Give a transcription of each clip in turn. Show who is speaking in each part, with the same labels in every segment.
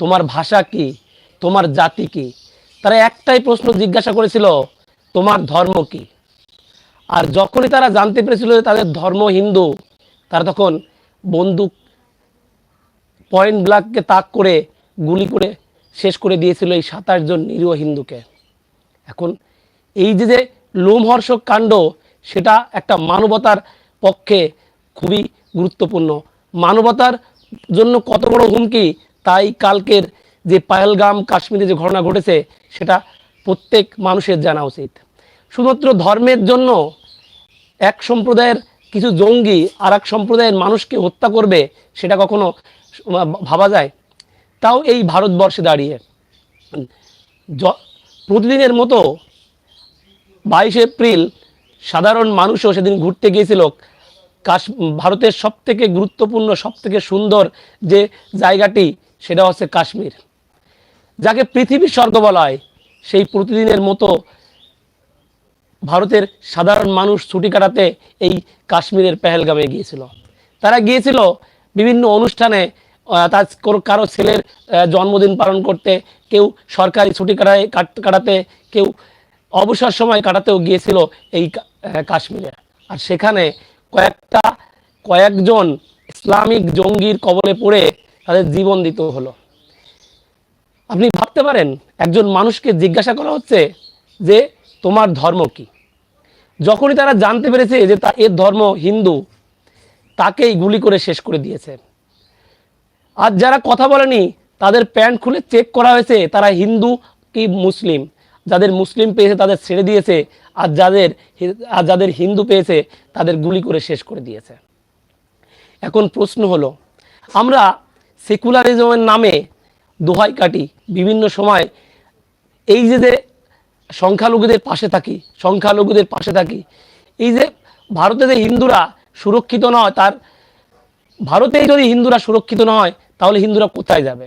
Speaker 1: তোমার ভাষা কি? তোমার জাতি কি? তারা একটাই প্রশ্ন জিজ্ঞাসা করেছিল, তোমার ধর্ম কি? আর যখনই তারা জানতে পেরেছিল যে তাদের ধর্ম হিন্দু, তারা তখন বন্দুক পয়েন্ট ব্ল্যাককে তাক করে, গুলি করে শেষ করে দিয়েছিল এই সাতাশ জন নিরীহ হিন্দুকে। এখন এই যে যে লোমহর্ষক কাণ্ড, সেটা একটা মানবতার পক্ষে খুবই গুরুত্বপূর্ণ। মানবতার জন্য কত বড় হুমকি? তাই কালকের যে পায়েলগাম কাশ্মীরে যে ঘটনা ঘটেছে, সেটা প্রত্যেক মানুষের জানা উচিত। শুধুমাত্র ধর্মের জন্য এক সম্প্রদায়ের কিছু জঙ্গি আর এক সম্প্রদায়ের মানুষকে হত্যা করবে, সেটা কখনো ভাবা যায়? তাও এই ভারতবর্ষে দাঁড়িয়ে। প্রতিদিনের মতো বাইশে এপ্রিল সাধারণ মানুষও সেদিন ঘুরতে গিয়েছিল কাশ, ভারতের সবথেকে গুরুত্বপূর্ণ, সবথেকে সুন্দর যে জায়গাটি সেটা হচ্ছে কাশ্মীর। যাকে পৃথিবীর স্বর্গ বলা হয় সেই প্রতিদিনের মতো ভারতের সাধারণ মানুষ ছুটি কাটাতে এই কাশ্মীরের পেহেলগামে গিয়েছিল। তারা গিয়েছিল বিভিন্ন অনুষ্ঠানে তার কারও ছেলের জন্মদিন পালন করতে, কেউ সরকারি ছুটি কাটায়, কাট- কাটাতে, কেউ অবসর সময় কাটাতেও গিয়েছিল এই কাশ্মীরে। আর সেখানে কয়েকটা, কয়েকজন ইসলামিক জঙ্গির কবলে পড়ে তাদের জীবন দিতে হলো। আপনি ভাবতে পারেন, একজন মানুষকে জিজ্ঞাসা করা হচ্ছে যে, তোমার ধর্ম কি? যখনই তারা জানতে পেরেছে যে তা, এর ধর্ম হিন্দু, তাকেই গুলি করে শেষ করে দিয়েছে। আর যারা কথা বলেনি, তাদের প্যান্ট খুলে চেক করা হয়েছে, তারা হিন্দু কি মুসলিম? যাদের মুসলিম পেয়েছে, তাদের ছেড়ে দিয়েছে, আর যাদের আর যাদের হিন্দু পেয়েছে, তাদের গুলি করে শেষ করে দিয়েছে। এখন প্রশ্ন হলো, আমরা সেকুলারিজমের নামে দোহাই কাটি বিভিন্ন সময় এই যে যে সংখ্যালঘুদের পাশে থাকি, সংখ্যালঘুদের পাশে থাকি, এই যে ভারতে যে হিন্দুরা সুরক্ষিত নয়, তার ভারতেই যদি হিন্দুরা সুরক্ষিত নয়, তাহলে হিন্দুরা কোথায় যাবে?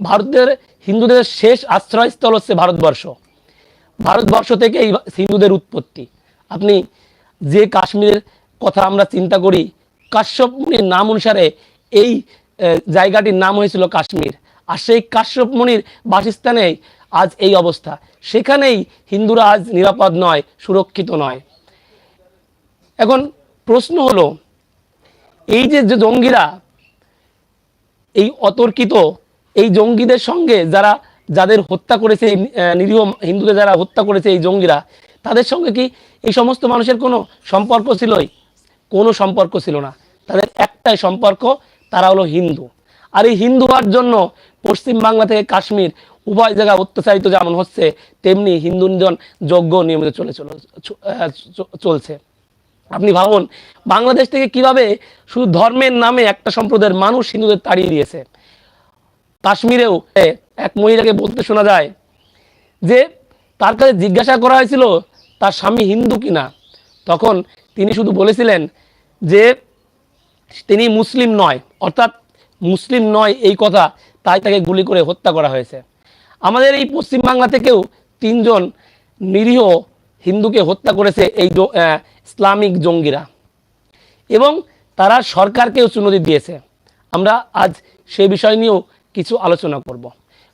Speaker 1: ভারতের হিন্দুদের শেষ আশ্রয়স্থল হচ্ছে ভারতবর্ষ। ভারতবর্ষ থেকে এই হিন্দুদের উৎপত্তি। আপনি যে কাশ্মীরের কথা আমরা চিন্তা করি, কাশ্যপ নাম অনুসারে এই জায়গাটির নাম হয়েছিল কাশ্মীর। আর সেই কাশ্যপ মুনির বাসস্থানেই আজ এই অবস্থা। সেখানেই হিন্দুরা আজ নিরাপদ নয় সুরক্ষিত নয়। এখন প্রশ্ন হলো এই যে যে জঙ্গিরা এই অতর্কিত এই জঙ্গিদের সঙ্গে যারা যাদের হত্যা করেছে এই, নিরীহ হিন্দুদের যারা হত্যা করেছে এই জঙ্গিরা তাদের সঙ্গে কি এই সমস্ত মানুষের কোনো সম্পর্ক ছিলই? কোনো সম্পর্ক ছিল না। তাদের একটাই সম্পর্ক তারা হলো হিন্দু। আর এই হিন্দু হওয়ার জন্য পশ্চিম বাংলা থেকে কাশ্মীর উভয় জায়গায় অত্যাচারিত যেমন হচ্ছে, তেমনি হিন্দু নিধন যজ্ঞ নিয়মিত চলে চলছে। আপনি ভাবুন, বাংলাদেশ থেকে কীভাবে শুধু ধর্মের নামে একটা সম্প্রদায়ের মানুষ হিন্দুদের তাড়িয়ে দিয়েছে? কাশ্মীরেও এক মহিলাকে বলতে শোনা যায় যে, তার কাছে জিজ্ঞাসা করা হয়েছিল, তার স্বামী হিন্দু কিনা? তখন তিনি শুধু বলেছিলেন যে তিনি মুসলিম নয়, অর্থাৎ মুসলিম নয় এই কথা, তাই তাকে গুলি করে হত্যা করা হয়েছে। আমাদের এই পশ্চিমবাংলা থেকেও তিনজন নিরীহ হিন্দুকে হত্যা করেছে এই ইসলামিক জঙ্গিরা। এবং তারা সরকারকেও চুনতি দিয়েছে। আমরা আজ সে বিষয় নিয়েও কিছু আলোচনা করব।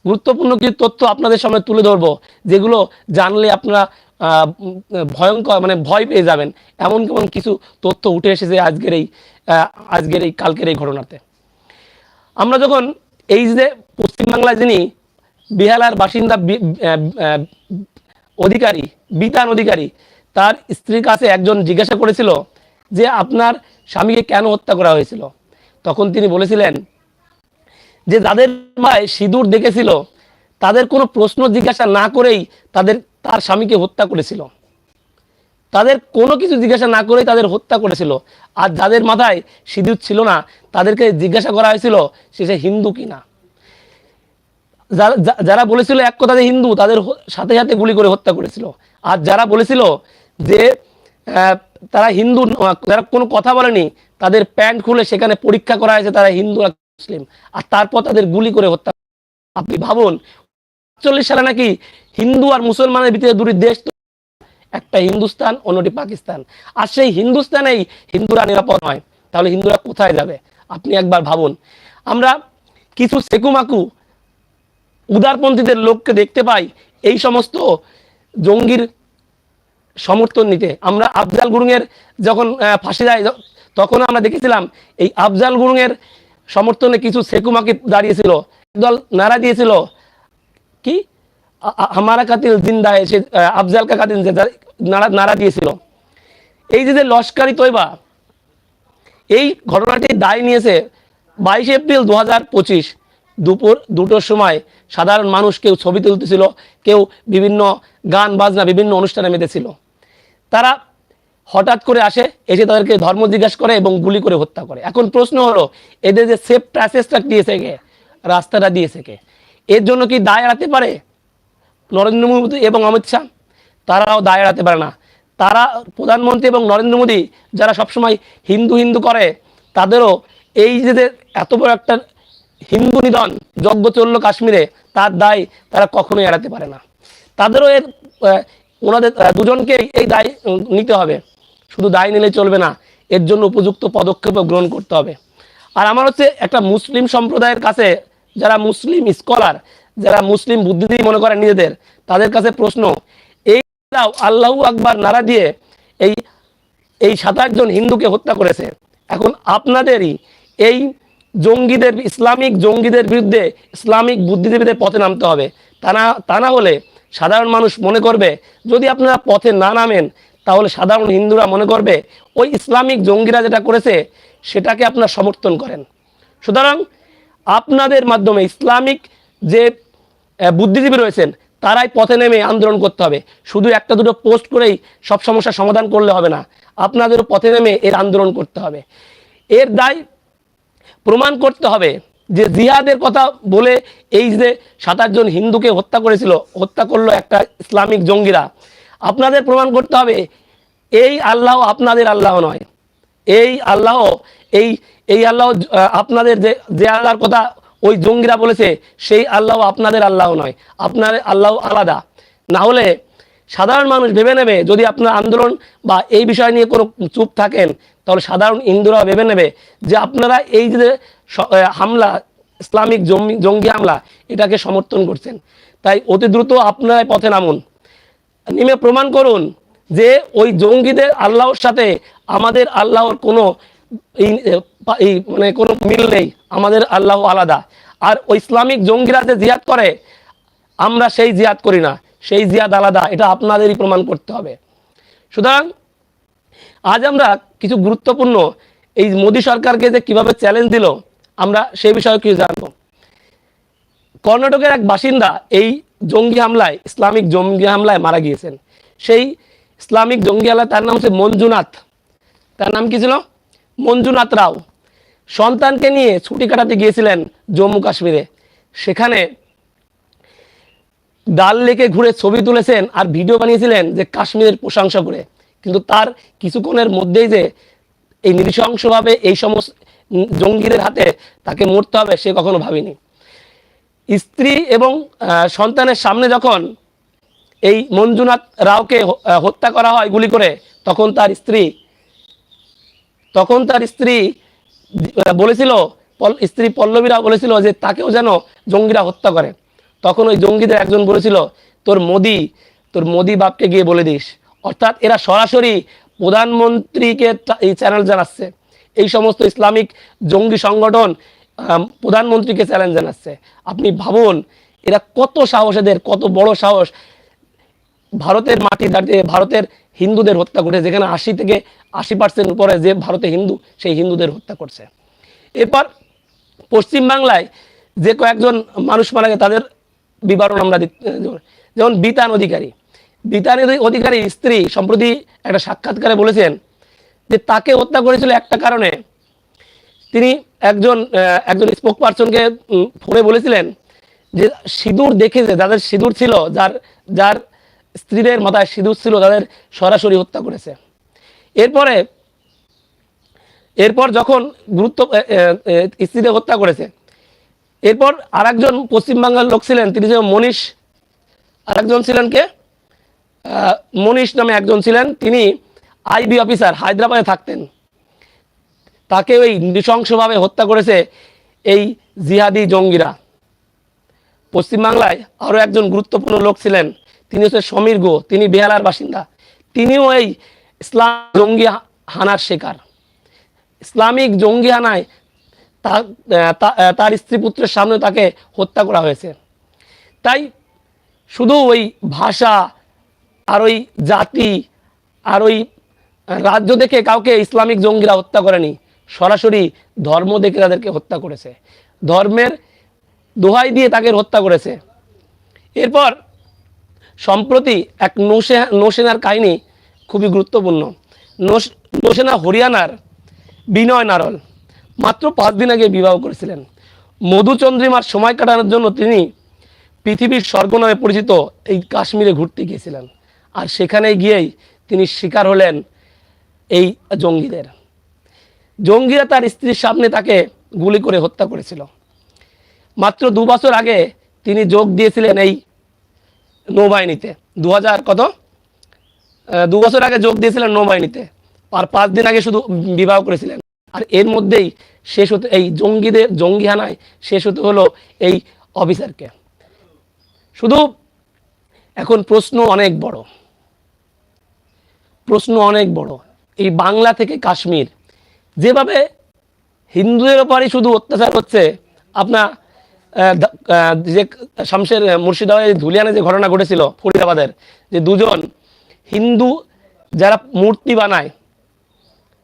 Speaker 1: গুরুত্বপূর্ণ কিছু তথ্য আপনাদের সামনে তুলে ধরবো, যেগুলো জানলে আপনারা ভয়ঙ্কর মানে ভয় পেয়ে যাবেন। এমন কেমন কিছু তথ্য উঠে এসেছে আজকের এই আজকের এই, কালকের এই ঘটনাতে। আমরা যখন এই যে পশ্চিমবাংলায় যিনি বিহালার বাসিন্দা অধিকারী, বিতান অধিকারী, তার স্ত্রীর কাছে একজন জিজ্ঞাসা করেছিল যে আপনার স্বামীকে কেন হত্যা করা হয়েছিল? তখন তিনি বলেছিলেন যে যাদের মায় সিঁদুর দেখেছিল তাদের কোনো প্রশ্ন জিজ্ঞাসা না করেই তাদের, তার স্বামীকে হত্যা করেছিল। তাদের কোনো কিছু জিজ্ঞাসা না করেই তাদের হত্যা করেছিল। আর যাদের মাথায় সিঁদুর ছিল না, তাদেরকে জিজ্ঞাসা করা হয়েছিল সে সে হিন্দু কিনা যারা বলেছিল এক কথাতে হিন্দু, তাদের সাথে সাথে গুলি করে হত্যা করেছিল। আর যারা বলেছিল যে তারা হিন্দু, যারা কোনো কথা বলেনি, তাদের প্যান্ট খুলে সেখানে পরীক্ষা করা হয়েছে তারা হিন্দু মুসলিম। আর তারপর তাদের গুলি করে হত্যা। আপনি ভাবুন চল্লিশ সালে নাকি হিন্দু আর মুসলমানের ভিতরে দুটি দেশ একটা হিন্দুস্তান, অন্যটি পাকিস্তান। আর সেই হিন্দুস্তানেই হিন্দুরা নিরাপদ নয়। তাহলে হিন্দুরা কোথায় যাবে? আপনি একবার ভাবুন। আমরা কিছু সেকুমাকু উদারপন্থীদের লোককে দেখতে পাই এই সমস্ত জঙ্গির সমর্থন নিতে। আমরা আফজাল গুরুংয়ের যখন ফাঁসি দেয় তখন আমরা দেখেছিলাম এই আফজাল গুরুংয়ের সমর্থনে কিছু সেকুমাকি দাঁড়িয়েছিল। দল নাড়া দিয়েছিল। কি? হামারা কাতিল জিন্দা এসে আফজাল কা কাতিল নারা নারা দিয়েছিল। এই যে লস্করি তৈবা, এই ঘটনাটি দায় নিয়েছে বাইশে এপ্রিল দু পঁচিশ দুপুর দুটোর সময় সাধারণ মানুষ কেউ ছবি তুলতেছিল, কেউ বিভিন্ন গান, বাজনা, বিভিন্ন অনুষ্ঠানে মেতেছিল। তারা হঠাৎ করে আসে, এসে তাদেরকে ধর্ম জিজ্ঞাসা করে এবং গুলি করে হত্যা করে। এখন প্রশ্ন হলো, এদের যে সেফ প্যাসেজটা দিয়েছে কে? রাস্তাটা দিয়েছে কে? এর জন্য কি দায় এড়াতে পারে? নরেন্দ্র মোদী এবং অমিত শাহ তারাও দায় এড়াতে পারে না। তারা প্রধানমন্ত্রী এবং নরেন্দ্র মোদী যারা সবসময় হিন্দু হিন্দু করে তাদেরও এই যে এত বড় একটা হিন্দু নিধন যজ্ঞ চলল কাশ্মীরে তার দায় তারা কখনোই এড়াতে পারে না। তাদেরও এর ওনাদের আহ, দুজনকেই এই দায় নিতে হবে। শুধু দায় নিলে চলবে না এর জন্য উপযুক্ত পদক্ষেপও গ্রহণ করতে হবে। আর আমার হচ্ছে একটা মুসলিম সম্প্রদায়ের কাছে যারা মুসলিম স্কলার, যারা মুসলিম বুদ্ধিজীবী মনে করেন নিজেদের, তাদের কাছে প্রশ্ন, এই আল্লাহু আকবার নারা দিয়ে এই এই সাত জন হিন্দুকে হত্যা করেছে। এখন আপনাদেরই এই জঙ্গিদের, ইসলামিক জঙ্গিদের বিরুদ্ধে ইসলামিক বুদ্ধিজীবীদের পথে নামতে হবে। তা না তা না হলে সাধারণ মানুষ মনে করবে, যদি আপনারা পথে না নামেন, তাহলে সাধারণ হিন্দুরা মনে করবে, ওই ইসলামিক জঙ্গিরা যেটা করেছে, সেটাকে আপনারা সমর্থন করেন। সুতরাং আপনাদের মাধ্যমে ইসলামিক যে বুদ্ধিজীবী রয়েছেন, তারাই পথে নেমে আন্দোলন করতে হবে। শুধু একটা দুটো পোস্ট করেই সব সমস্যার সমাধান করলে হবে না আপনাদেরও পথে নেমে এর আন্দোলন করতে হবে। এর দায় প্রমাণ করতে হবে যে জিহাদের কথা বলে এই যে সাতাশ জন হিন্দুকে হত্যা করেছিল, হত্যা করল একটা ইসলামিক জঙ্গিরা। আপনাদের প্রমাণ করতে হবে, এই আল্লাহ আপনাদের আল্লাহ নয়। এই আল্লাহ এই এই আল্লাহ আপনাদের যে যে আল্লাহর কথা ওই জঙ্গিরা বলেছে, সেই আল্লাহ আপনাদের আল্লাহ নয়। আপনার আল্লাহ আলাদা। না হলে সাধারণ মানুষ ভেবে নেবে, যদি আপনার আন্দোলন বা এই বিষয় নিয়ে কোনো চুপ থাকেন, তাহলে সাধারণ হিন্দুরা ভেবে নেবে যে আপনারা এই যে হামলা, ইসলামিক জঙ্গি জঙ্গি হামলা, এটাকে সমর্থন করছেন। তাই অতি দ্রুত আপনারাই পথে নামুন। নেমে প্রমাণ করুন যে ওই জঙ্গিদের আল্লাহর সাথে আমাদের আল্লাহর কোনো মানে কোনো মিল নেই। আমাদের আল্লাহ আলাদা। আর ওই ইসলামিক জঙ্গিরা যে জিহাদ করে, আমরা সেই জিহাদ করি না। সেই জিহাদ আলাদা। এটা আপনাদেরই প্রমাণ করতে হবে। সুতরাং, আজ আমরা কিছু গুরুত্বপূর্ণ এই মোদী সরকারকে যে কীভাবে চ্যালেঞ্জ দিল, আমরা সেই বিষয়ে কিছু জানব। কর্ণাটকের এক বাসিন্দা এই জঙ্গি হামলায়, ইসলামিক জঙ্গি হামলায় মারা গিয়েছেন। সেই ইসলামিক জঙ্গি হামলায় তার নাম হচ্ছে মঞ্জুনাথ। তার নাম কি ছিল? মঞ্জুনাথ রাও সন্তানকে নিয়ে ছুটি কাটাতে গিয়েছিলেন জম্মু কাশ্মীরে। সেখানে ডাল লেকে ঘুরে ছবি তুলেছেন আর ভিডিও বানিয়েছিলেন যে কাশ্মীরের প্রশংসা করে। কিন্তু তার কিছুক্ষণের মধ্যেই যে এই নৃশংসভাবে এই সমস্ত জঙ্গিদের হাতে তাকে মরতে হবে সে কখনো ভাবেনি। স্ত্রী এবং সন্তানের সামনে যখন এই মঞ্জুনাথ রাওকে হত্যা করা হয় গুলি করে, তখন তার স্ত্রী তখন তার স্ত্রী বলেছিল স্ত্রী পল্লবীরা বলেছিল যে তাকেও যেন জঙ্গিরা হত্যা করে। তখন ওই জঙ্গিদের একজন বলেছিল, তোর মোদি তোর মোদি বাপকে গিয়ে বলে দিস। অর্থাৎ এরা সরাসরি প্রধানমন্ত্রীকে এই চ্যানেল জানাচ্ছে। এই সমস্ত ইসলামিক জঙ্গি সংগঠন প্রধানমন্ত্রীকে চ্যালেঞ্জ জানাচ্ছে। আপনি ভাবুন, এরা কত সাহস এদের, কত বড় সাহস। ভারতের মাটি দাঁড়িয়ে, ভারতের হিন্দুদের হত্যা করছে যেখানে আশি থেকে আশি পার্সেন্ট উপরে যে ভারতে হিন্দু, সেই হিন্দুদের হত্যা করছে। এরপর পশ্চিমবাংলায় যে কয়েকজন মানুষ মারা গেছে, তাদের বিবরণ আমরা যেমন বিতান অধিকারী। বিতান অধি- অধিকারীর স্ত্রী সম্প্রতি একটা সাক্ষাৎকারে বলেছেন যে তাকে হত্যা করেছিল একটা কারণে। তিনি একজন একজন স্পোক পার্সনকে ফোনে বলেছিলেন যে সিঁদুর দেখেছে, যাদের সিঁদুর ছিল, যার যার স্ত্রীদের মাথায় সিঁদুর ছিল, তাদের সরাসরি হত্যা করেছে। এরপরে, এরপর যখন গুরুত্ব স্ত্রীদের হত্যা করেছে, এরপর আরেকজন পশ্চিমবাংলার লোক ছিলেন, তিনি ছিলেন মনীষ, আরেকজন ছিলেন কে? মনীষ নামে একজন ছিলেন, তিনি আইবি অফিসার, হায়দ্রাবাদে থাকতেন। তাকে ওই নৃশংসভাবে হত্যা করেছে এই জিহাদি জঙ্গিরা। পশ্চিমবাংলায় আরও একজন গুরুত্বপূর্ণ লোক ছিলেন তিনি হচ্ছে সমীর গো, তিনি বেহালার বাসিন্দা। তিনিও এই ইসলাম জঙ্গি হানার শিকার। ইসলামিক জঙ্গি হানায় তার স্ত্রী পুত্রের সামনে তাকে হত্যা করা হয়েছে। তাই শুধু ওই ভাষা আর ওই জাতি আর ওই রাজ্য দেখে কাউকে ইসলামিক জঙ্গিরা হত্যা করেনি, সরাসরি ধর্ম দেখে তাদেরকে হত্যা করেছে। ধর্মের দোহাই দিয়ে তাকে হত্যা করেছে। এরপর সম্প্রতি এক নৌসে, নৌসেনার কাহিনী খুবই গুরুত্বপূর্ণ। নৌস- নৌসেনা হরিয়ানার বিনয় নারল। মাত্র পাঁচ দিন আগে বিবাহ করেছিলেন। মধুচন্দ্রিমার সময় কাটানোর জন্য তিনি পৃথিবীর স্বর্গ নামে পরিচিত এই কাশ্মীরে ঘুরতে গিয়েছিলেন। আর সেখানে গিয়েই তিনি শিকার হলেন এই জঙ্গিদের। জঙ্গিরা তার স্ত্রীর সামনে তাকে গুলি করে হত্যা করেছিল। মাত্র দু বছর আগে তিনি যোগ দিয়েছিলেন এই নৌবাহিনীতে। দু হাজার কত দু বছর আগে যোগ দিয়েছিলেন নৌবাহিনীতে। আর পাঁচ দিন আগে শুধু বিবাহ করেছিলেন। আর এর মধ্যেই শেষ হতে, এই জঙ্গিদের জঙ্গি হানায় শেষ হতে হলো এই অফিসারকে। শুধু এখন প্রশ্ন অনেক বড়। প্রশ্ন অনেক বড়। এই বাংলা থেকে কাশ্মীর, যেভাবে হিন্দুদের ওপরই শুধু অত্যাচার হচ্ছে, আপনার যে শামশের মুর্শিদাবাদের ধুলিয়ানে যে ঘটনা ঘটেছিল ফরিদাবাদের, যে দুজন হিন্দু যারা মূর্তি বানায়,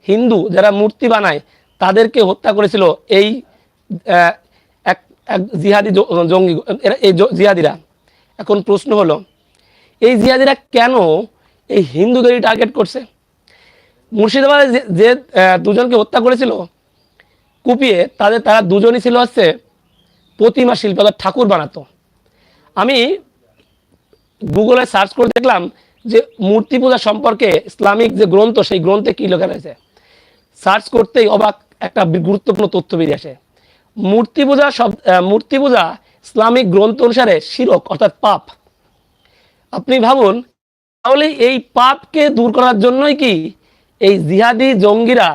Speaker 1: হিন্দু যারা মূর্তি বানায়, তাদেরকে হত্যা করেছিল এই এক এক জিহাদি জঙ্গি, এরা, এই জিহাদিরা। এখন প্রশ্ন হলো, এই জিহাদিরা কেন এই হিন্দুদেরই টার্গেট করছে? মুর্শিদাবাদে যে দুজনকে হত্যা করেছিল, কুপিয়ে তাদের, তারা দুজনই ছিল হচ্ছে প্রতিমা শিল্পী ঠাকুর বানাতো। আমি গুগলে সার্চ করে দেখলাম যে মূর্তি পূজা সম্পর্কে ইসলামিক যে গ্রন্থ, সেই গ্রন্থে কী লেখা রয়েছে। সার্চ করতেই অবাক একটা গুরুত্বপূর্ণ তথ্য বেরিয়ে আসে। মূর্তি পূজা সব মূর্তি পূজা ইসলামিক গ্রন্থ অনুসারে শিরক, অর্থাৎ পাপ। আপনি ভাবুন, তাহলে এই পাপকে দূর করার জন্যই কি এই জিহাদি জঙ্গিরা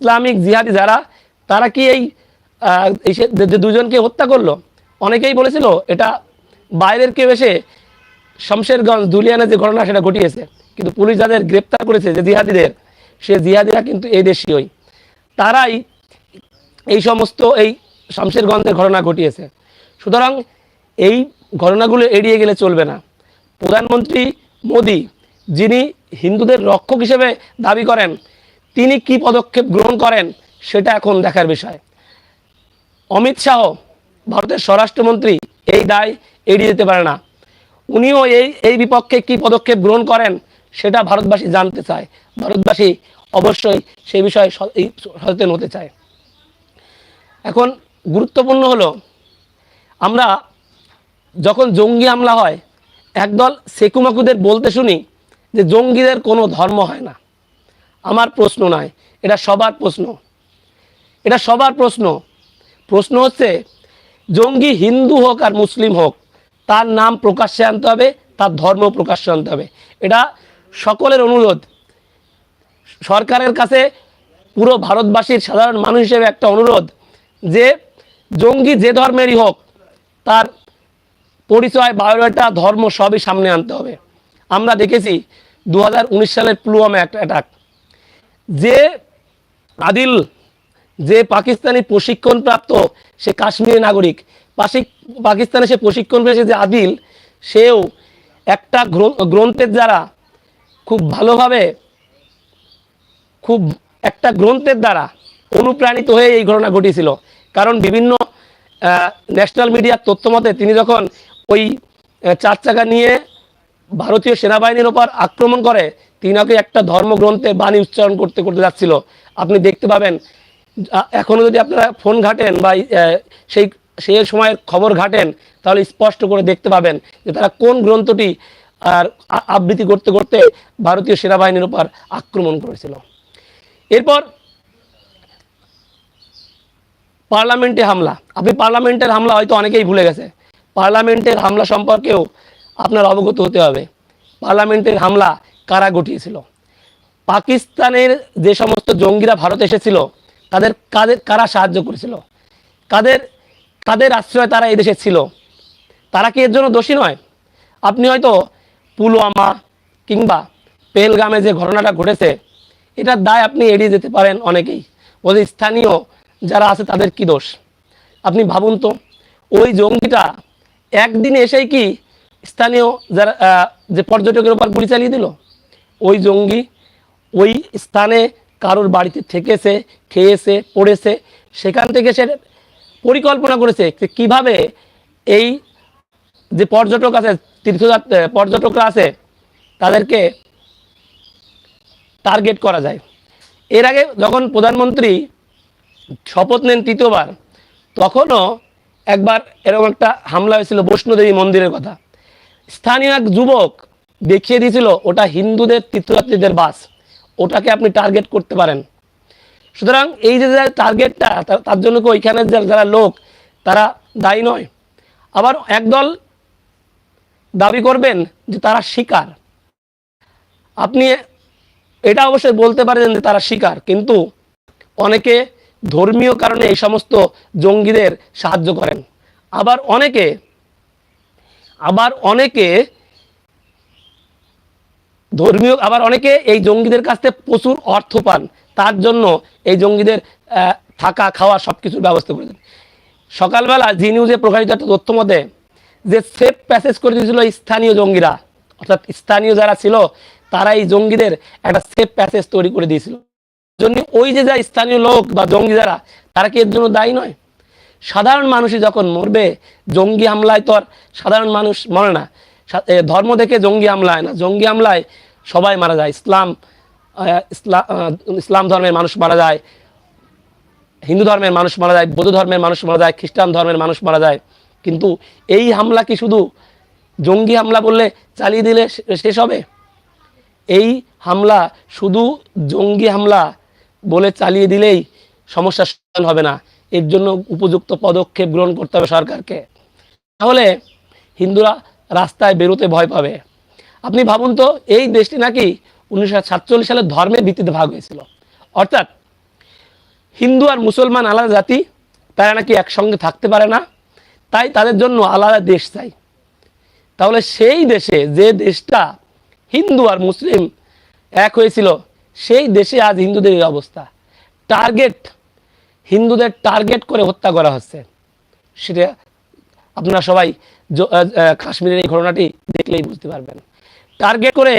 Speaker 1: ইসলামিক জিহাদি যারা, তারা কি এই যে দুজনকে হত্যা করল, অনেকেই বলেছিল এটা বাইরের কেউ এসে শমশেরগঞ্জ দুলিয়ানে যে ঘটনা সেটা ঘটিয়েছে, কিন্তু পুলিশ যাদের গ্রেপ্তার করেছে, যে জিহাদিদের, সে জিহাদিরা কিন্তু এই দেশীয়ই তারাই এই সমস্ত এই শামশেরগঞ্জের ঘটনা ঘটিয়েছে। সুতরাং এই ঘটনাগুলো এড়িয়ে গেলে চলবে না। প্রধানমন্ত্রী মোদি, যিনি হিন্দুদের রক্ষক হিসেবে দাবি করেন, তিনি কি পদক্ষেপ গ্রহণ করেন, সেটা এখন দেখার বিষয়। অমিত শাহ, ভারতের স্বরাষ্ট্রমন্ত্রী, এই দায় এড়িয়ে যেতে পারে না। উনিও এই এই বিপক্ষে কি পদক্ষেপ গ্রহণ করেন, সেটা ভারতবাসী জানতে চায়। ভারতবাসী অবশ্যই সেই বিষয়ে সচেতন হতে চায়। এখন গুরুত্বপূর্ণ হলো, আমরা যখন জঙ্গি হামলা হয়, একদল সেকুমাকুদের বলতে শুনি যে জঙ্গিদের কোনো ধর্ম হয় না। আমার প্রশ্ন নয়, এটা সবার প্রশ্ন। এটা সবার প্রশ্ন প্রশ্ন হচ্ছে, জঙ্গি হিন্দু হোক আর মুসলিম হোক, তার নাম প্রকাশ্যে আনতে হবে, তার ধর্ম প্রকাশ্যে আনতে হবে। এটা সকলের অনুরোধ। সরকারের কাছে পুরো ভারতবাসীর সাধারণ মানুষ হিসেবে একটা অনুরোধ যে, জঙ্গি যে ধর্মেরই হোক, তার পরিচয়, বায়োডাটা, ধর্ম সবই সামনে আনতে হবে। আমরা দেখেছি দু হাজার উনিশ সালের পুলওয়ামা একটা অ্যাটাক। যে আদিল যে পাকিস্তানি প্রশিক্ষণপ্রাপ্ত, সে কাশ্মীরি নাগরিক পাকিস্তানে সে প্রশিক্ষণ পেয়েছে যে আদিল, সেও একটা গ্রন্থের দ্বারা খুব ভালোভাবে, খুব একটা গ্রন্থের দ্বারা অনুপ্রাণিত হয়ে এই ঘটনা ঘটিয়েছিল কারণ বিভিন্ন ন্যাশনাল মিডিয়ার তথ্য মতে তিনি যখন ওই চার চাকা নিয়ে ভারতীয় সেনাবাহিনীর ওপর আক্রমণ করে, তিনাকে একটা ধর্মগ্রন্থে বাণী উচ্চারণ করতে করতে যাচ্ছিল। আপনি দেখতে পাবেন আ- এখনও যদি আপনারা ফোন ঘাটেন বা সেই সেই সময়ের খবর ঘাটেন, তাহলে স্পষ্ট করে দেখতে পাবেন যে তারা কোন গ্রন্থটি আর আবৃত্তি করতে করতে ভারতীয় সেনাবাহিনীর উপর আক্রমণ করেছিল। এরপর পার্লামেন্টে হামলা। আপনি পার্লামেন্টের হামলা হয়তো অনেকেই ভুলে গেছে। পার্লামেন্টের হামলা সম্পর্কেও আপনার অবগত হতে হবে। পার্লামেন্টের হামলা কারা ঘটিয়েছিল? পাকিস্তানের যে সমস্ত জঙ্গিরা ভারতে এসেছিল তাদের কাদের, কারা সাহায্য করেছিল? কাদের কাদের আশ্রয় তারা এই দেশে ছিল? তারা কি এর জন্য দোষী নয়? আপনি হয়তো পুলওয়ামা কিংবা পেলগামে যে ঘটনাটা ঘটেছে, এটার দায় আপনি এড়িয়ে যেতে পারেন অনেকেই। ওদের স্থানীয় যারা আছে তাদের কি দোষ? আপনি ভাবুন তো, ওই জঙ্গিটা একদিনে এসেই কি স্থানীয় যারা যে পর্যটকের উপর গুলি চালিয়ে দিল? ওই জঙ্গি ওই স্থানে কারোর বাড়িতে থেকেছে, খেয়েছে, পড়েছে, সেখান থেকে সে পরিকল্পনা করেছে কীভাবে এই যে পর্যটক আছে তীর্থযাত্রী পর্যটকরা আছে, তাদেরকে টার্গেট করা যায়। এর আগে যখন প্রধানমন্ত্রী শপথ নেন তৃতীয়বার, তখনও একবার এরকম একটা হামলা হয়েছিল বৈষ্ণোদেবী মন্দিরের কথা। স্থানীয় এক যুবক দেখিয়ে দিয়েছিল, ওটা হিন্দুদের তীর্থযাত্রীদের বাস। ওটাকে আপনি টার্গেট করতে পারেন। সুতরাং এই যে টার্গেটটা তার জন্য কি ওইখানে যারা লোক, তারা দায়ী নয়। আবার একদল দাবি করবেন যে তারা শিকার। আপনি এটা অবশ্যই বলতে পারেন যে তারা শিকার, কিন্তু অনেকে ধর্মীয় কারণে এই সমস্ত জঙ্গিদের সাহায্য করেন। আবার অনেকে আবার অনেকে ধর্মীয়, আবার অনেকে এই জঙ্গিদের কাছ থেকে প্রচুর অর্থ পান। তার জন্য এই জঙ্গিদের থাকা, খাওয়া সব কিছুর ব্যবস্থা করে দেন। সকালবেলা জি নিউজে প্রকাশিত একটা তথ্য মতে, যে সেফ প্যাসেজ করে দিয়েছিল স্থানীয় জঙ্গিরা, অর্থাৎ স্থানীয় যারা ছিল তারা এই জঙ্গিদের একটা সেফ প্যাসেজ তৈরি করে দিয়েছিল। জন্য ওই যে যা স্থানীয় লোক বা জঙ্গি যারা, তারা কি এর জন্য দায়ী নয়? সাধারণ মানুষই যখন মরবে, জঙ্গি হামলায় তো আর সাধারণ মানুষ মরে না। ধর্ম দেখে জঙ্গি হামলা হয় না। জঙ্গি হামলায় সবাই মারা যায়। ইসলাম ইসলাম ইসলাম ধর্মের মানুষ মারা যায়, হিন্দু ধর্মের মানুষ মারা যায়, বৌদ্ধ ধর্মের মানুষ মারা যায়, খ্রিস্টান ধর্মের মানুষ মারা যায়। কিন্তু এই হামলা কি শুধু জঙ্গি হামলা বললে চালিয়ে দিলে শেষ হবে? এই হামলা শুধু জঙ্গি হামলা বলে চালিয়ে দিলেই সমস্যার সমাধান হবে না। এর জন্য উপযুক্ত পদক্ষেপ গ্রহণ করতে হবে সরকারকে। তাহলে হিন্দুরা রাস্তায় বেরোতে ভয় পাবে। আপনি ভাবুন তো, এই দেশটি নাকি উনিশশো সাতচল্লিশ সালে ধর্মের ভিত্তিতে ভাগ হয়েছিল। অর্থাৎ হিন্দু আর মুসলমান আলাদা জাতি, তারা নাকি একসঙ্গে থাকতে পারে না, তাই তাদের জন্য আলাদা দেশ চাই। তাহলে সেই দেশে যে দেশটা হিন্দু আর মুসলিম এক হয়েছিল, সেই দেশে আজ হিন্দুদের এই অবস্থা। টার্গেট, হিন্দুদের টার্গেট করে হত্যা করা হচ্ছে। সেটা আপনারা সবাই কাশ্মীরের এই ঘটনাটি দেখলেই বুঝতে পারবেন। টার্গেট করে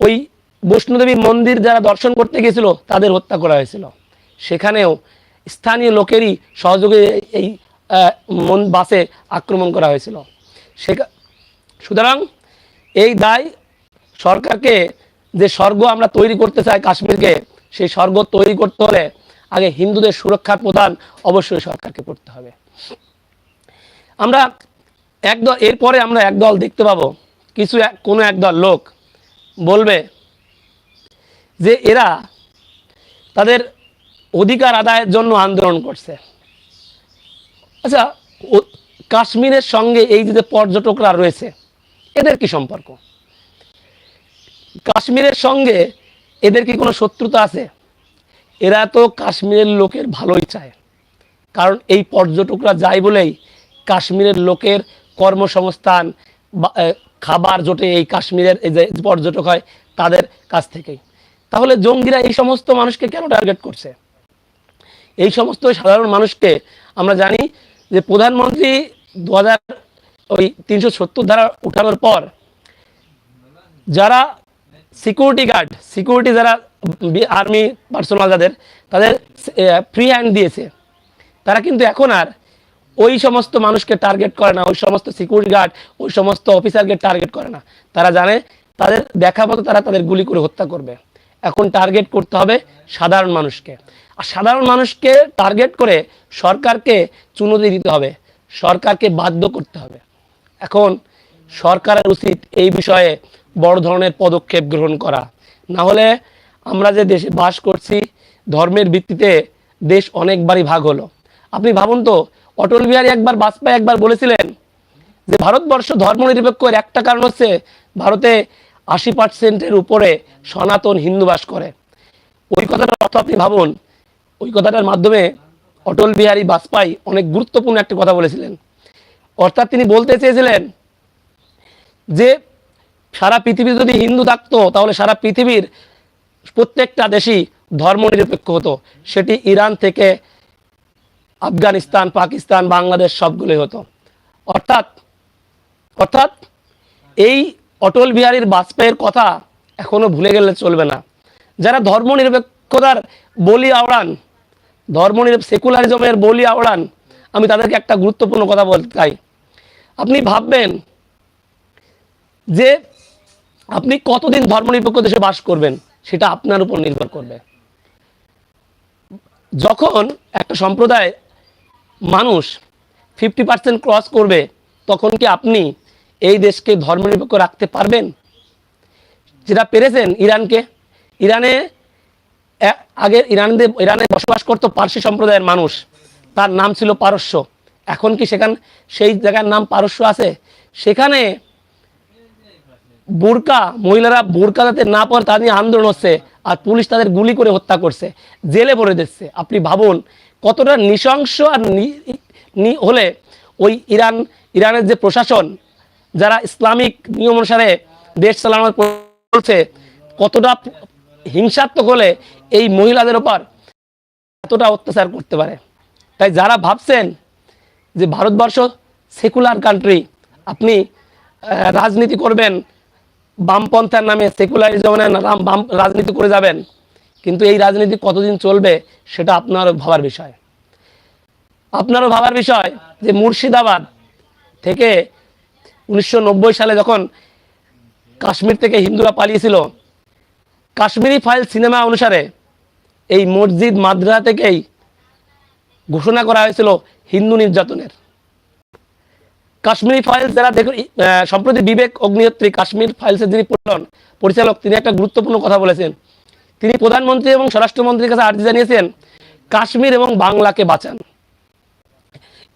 Speaker 1: ওই বৈষ্ণোদেবী মন্দির যারা দর্শন করতে গেছিল, তাদের হত্যা করা হয়েছিল। সেখানেও স্থানীয় লোকেরই সহযোগে এই বাসে আক্রমণ করা হয়েছিল। সেখা, সুতরাং এই দায় সরকারকে যে স্বর্গ আমরা তৈরি করতে চাই কাশ্মীরকে, সেই স্বর্গ তৈরি করতে হলে আগে হিন্দুদের সুরক্ষার প্রদান অবশ্যই সরকারকে করতে হবে। আমরা একদল এরপরে আমরা একদল দেখতে পাবো। কিছু কোনো একদল লোক বলবে যে এরা তাদের অধিকার আদায়ের জন্য আন্দোলন করছে। আচ্ছা কাশ্মীরের সঙ্গে এই যে পর্যটকরা রয়েছে, এদের কি সম্পর্ক? কাশ্মীরের সঙ্গে এদের কি কোনো শত্রুতা আছে? এরা তো কাশ্মীরের লোকের ভালোই চায়। কারণ এই পর্যটকরা যায় বলেই কাশ্মীরের লোকের কর্মসংস্থান খাবার জোটে এই কাশ্মীরের এই যে পর্যটক হয় তাদের কাছ থেকেই। তাহলে জঙ্গিরা এই সমস্ত মানুষকে কেন টার্গেট করছে? এই সমস্ত সাধারণ মানুষকে আমরা জানি যে প্রধানমন্ত্রী দু হাজার ওই তিনশো সত্তর ধারা উঠানোর পর যারা সিকিউরিটি গার্ড সিকিউরিটি যারা আর্মি পার্সোনাল যাদের, তাদের ফ্রি হ্যান্ড দিয়েছে। তারা কিন্তু এখন আর ওই সমস্ত মানুষকে টার্গেট করে না, ওই সমস্ত সিকিউরিটি গার্ড ওই সমস্ত অফিসারকে টার্গেট করে না। তারা জানে, তাদের দেখা মতো তারা তাদের গুলি করে হত্যা করবে। এখন টার্গেট করতে হবে সাধারণ মানুষকে। আর সাধারণ মানুষকে টার্গেট করে সরকারকে চুনতি দিতে হবে, সরকারকে বাধ্য করতে হবে। এখন সরকারের উচিত এই বিষয়ে বড় ধরনের পদক্ষেপ গ্রহণ করা। না হলে আমরা যে দেশে বাস করছি, ধর্মের ভিত্তিতে দেশ অনেকবারই ভাগ হলো। আপনি ভাবুন তো অটল বিহারী একবার বাজপেয়ী একবার বলেছিলেন যে, ভারতবর্ষ ধর্মনিরপেক্ষের একটা কারণ হচ্ছে ভারতে আশি পার্সেন্টের উপরে সনাতন হিন্দু বাস করে। ওই কথাটার অর্থ আপনি ভাবুন, ওই কথাটার মাধ্যমে অটল বিহারী বাজপেয়ী অনেক গুরুত্বপূর্ণ একটা কথা বলেছিলেন। অর্থাৎ তিনি বলতে চেয়েছিলেন যে, সারা পৃথিবী যদি হিন্দু থাকতো, তাহলে সারা পৃথিবীর প্রত্যেকটা দেশই ধর্মনিরপেক্ষ হতো। সেটি ইরান থেকে আফগানিস্তান, পাকিস্তান, বাংলাদেশ সবগুলোই হতো। অর্থাৎ অর্থাৎ এই অটল বিহারীর বাজপেয়ীর কথা এখনও ভুলে গেলে চলবে না। যারা ধর্মনিরপেক্ষতার বলি আওড়ান, ধর্মনিরপ, সেকুলারিজমের বলি আওড়ান, আমি তাদেরকে একটা গুরুত্বপূর্ণ কথা বলতে চাই। আপনি ভাববেন যে আপনি কতদিন ধর্মনিরপেক্ষ দেশে বাস করবেন, সেটা আপনার উপর নির্ভর করবে। যখন একটা সম্প্রদায় মানুষ ফিফটি পার্সেন্ট ক্রস করবে, তখন কি আপনি এই দেশকে ধর্মনিরপেক্ষ রাখতে পারবেন? যেটা পেরেছেন ইরানকে? ইরানে আগে ইরানদের ইরানে বসবাস করতো পার্সি সম্প্রদায়ের মানুষ। তার নাম ছিল পারস্য। এখন কি সেখান, সেই জায়গার নাম পারস্য আছে? সেখানে বোরকা, মহিলারা বোরকা যাতে না পরে তা নিয়ে আন্দোলন হচ্ছে, আর পুলিশ তাদের গুলি করে হত্যা করছে, জেলে ভরে দিচ্ছে। আপনি ভাবুন কতটা নৃশংস আর হলে ওই ইরান, ইরানের যে প্রশাসন, যারা ইসলামিক নিয়ম অনুসারে দেশ চালানোর চলছে কতটা হিংসাত্মক হলে এই মহিলাদের ওপর এতটা অত্যাচার করতে পারে। তাই যারা ভাবছেন যে ভারতবর্ষ সেকুলার কান্ট্রি আপনি রাজনীতি করবেন, বামপন্থার নামে সেকুলারিজমের নাম বাম, রাজনীতি করে যাবেন কিন্তু এই রাজনীতি কতদিন চলবে সেটা আপনারও ভাবার বিষয়। আপনারও ভাবার বিষয় যে মুর্শিদাবাদ থেকে উনিশশো নব্বই সালে যখন কাশ্মীর থেকে হিন্দুরা পালিয়েছিল, কাশ্মীরি ফাইল সিনেমা অনুসারে এই মসজিদ মাদ্রাসা থেকেই ঘোষণা করা হয়েছিল হিন্দু নির্যাতনের। কাশ্মীরি ফাইলস যারা দেখুন সম্প্রতি বিবেক অগ্নিহোত্রী কাশ্মীর ফাইলসের যিনি পরিচালক, তিনি একটা গুরুত্বপূর্ণ কথা বলেছেন। তিনি প্রধানমন্ত্রী এবং স্বরাষ্ট্রমন্ত্রীর কাছে আর্জি জানিয়েছেন, কাশ্মীর এবং বাংলাকে বাঁচান।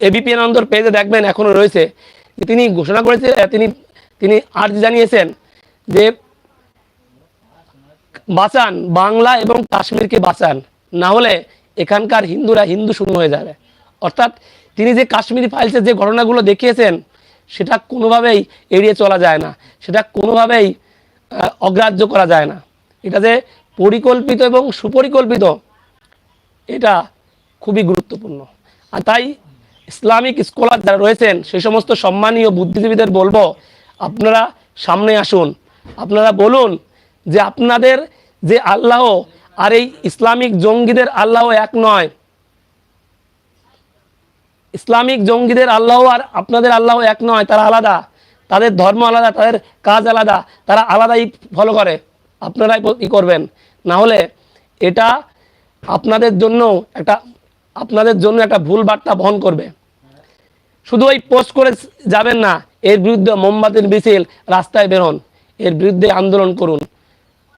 Speaker 1: এবিপি আনন্দর পেজে দেখবেন এখনও রয়েছে তিনি ঘোষণা করেছে তিনি তিনি আর্জি জানিয়েছেন যে বাঁচান, বাংলা এবং কাশ্মীরকে বাঁচান, না হলে এখানকার হিন্দুরা হিন্দু শূন্য হয়ে যাবে। অর্থাৎ তিনি যে কাশ্মীরি ফাইলসের যে ঘটনাগুলো দেখিয়েছেন, সেটা কোনোভাবেই এড়িয়ে চলা যায় না, সেটা কোনোভাবেই অগ্রাহ্য করা যায় না। এটা যে পরিকল্পিত এবং সুপরিকল্পিত, এটা খুবই গুরুত্বপূর্ণ। আর তাই ইসলামিক স্কলার যারা রয়েছেন সেই সমস্ত সম্মানীয় বুদ্ধিজীবীদের বলব, আপনারা সামনে আসুন। আপনারা বলুন যে আপনাদের যে আল্লাহ, আর এই ইসলামিক জঙ্গিদের আল্লাহ এক নয়। ইসলামিক জঙ্গিদের আল্লাহ আর আপনাদের আল্লাহ এক নয়, তারা আলাদা। তাদের ধর্ম আলাদা, তাদের কাজ আলাদা, তারা আলাদাই ফলো করে। আপনারাই ই করবেন। না হলে এটা আপনাদের জন্য একটা, আপনাদের জন্য একটা ভুল বার্তা বহন করবে। শুধু ওই পোস্ট করে যাবেন না, এর বিরুদ্ধে মোমবাতির মিছিল রাস্তায় বেরোন এর বিরুদ্ধে আন্দোলন করুন।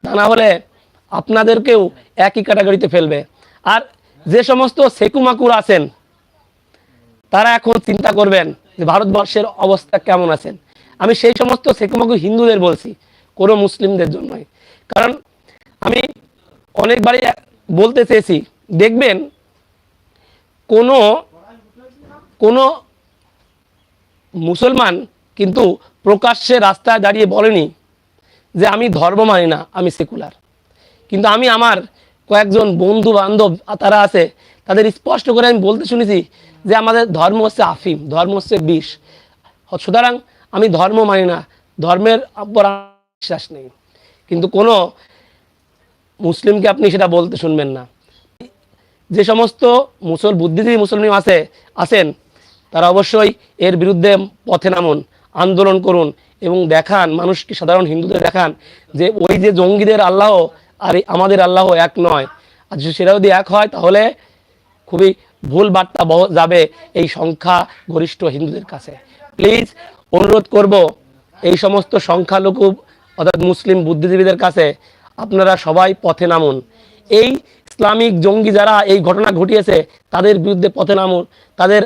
Speaker 1: তা না হলে আপনাদেরকেও একই ক্যাটাগরিতে ফেলবে। আর যে সমস্ত সেকুমাকুর আছেন, তারা এখন চিন্তা করবেন যে ভারতবর্ষের অবস্থা কেমন আছেন। আমি সেই সমস্ত সেকুমাকু হিন্দুদের বলছি, কোনো মুসলিমদের জন্যই। কারণ আমি অনেকবারই বলতে চেয়েছি, দেখবেন কোনো কোনো মুসলমান কিন্তু প্রকাশ্যে রাস্তায় দাঁড়িয়ে বলেনি যে আমি ধর্ম মানি না, আমি সেকুলার। কিন্তু আমি আমার কয়েকজন বন্ধু বান্ধব তারা আছে, তাদের স্পষ্ট করে আমি বলতে শুনেছি যে আমাদের ধর্ম হচ্ছে আফিম, ধর্ম হচ্ছে বিষ। সুতরাং আমি ধর্ম মানি না, ধর্মের উপর বিশ্বাস নেই। কিন্তু কোনো মুসলিমকে আপনি সেটা বলতে শুনবেন না। যে সমস্ত মুসল বুদ্ধিজীবী মুসলিম আছে, আছেন, তারা অবশ্যই এর বিরুদ্ধে পথে নামুন, আন্দোলন করুন এবং দেখান, মানুষকে, সাধারণ হিন্দুদের দেখান যে ওই যে জঙ্গিদের আল্লাহ আর আমাদের আল্লাহ এক নয়। আর সেটা যদি এক হয়, তাহলে খুবই ভুল বার্তা বহ- যাবে এই সংখ্যা গরিষ্ঠ হিন্দুদের কাছে। প্লিজ অনুরোধ করব, এই সমস্ত সংখ্যালঘু, অর্থাৎ মুসলিম বুদ্ধিজীবীদের কাছে আপনারা সবাই পথে নামুন। এই ইসলামিক জঙ্গি যারা এই ঘটনা ঘটিয়েছে, তাদের বিরুদ্ধে পথে নামুন। তাদের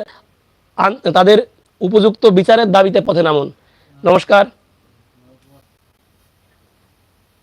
Speaker 1: তাদের উপযুক্ত বিচারের দাবিতে পথে নামুন। নমস্কার।